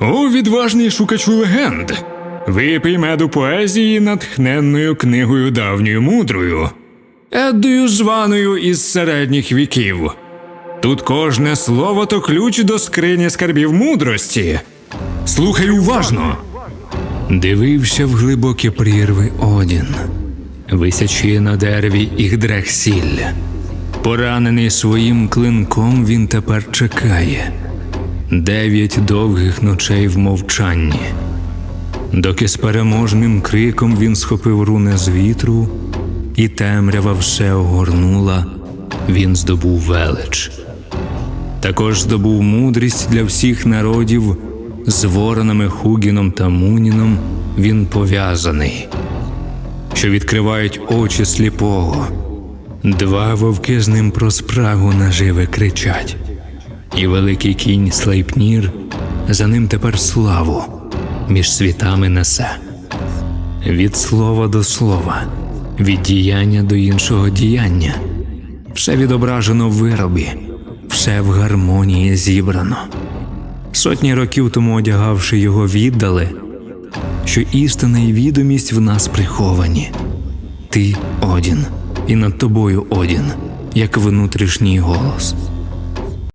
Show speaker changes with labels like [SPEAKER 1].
[SPEAKER 1] О, відважний шукачу легенд! Випий меду поезії натхненною книгою давньою мудрою, Еддою званою із середніх віків. Тут кожне слово то ключ до скрині скарбів мудрості. Слухай уважно. Дивився в глибокі прірви Одін, висячи на дереві Ігдрехсіль. Поранений своїм клинком він тепер чекає. Дев'ять довгих ночей в мовчанні. Доки з переможним криком він схопив руне з вітру, і темрява все огорнула, він здобув велич. Також здобув мудрість для всіх народів, з воронами Хугіном та Муніном він пов'язаний, що відкривають очі сліпого. Два вовки з ним про спрагу наживе кричать, і великий кінь Слейпнір за ним тепер славу між світами несе. Від слова до слова, від діяння до іншого діяння. Все відображено в виробі, все в гармонії зібрано. Сотні років тому одягавши його, віддали, що істина і відомість в нас приховані. Ти Одін, і над тобою Одін, як внутрішній голос.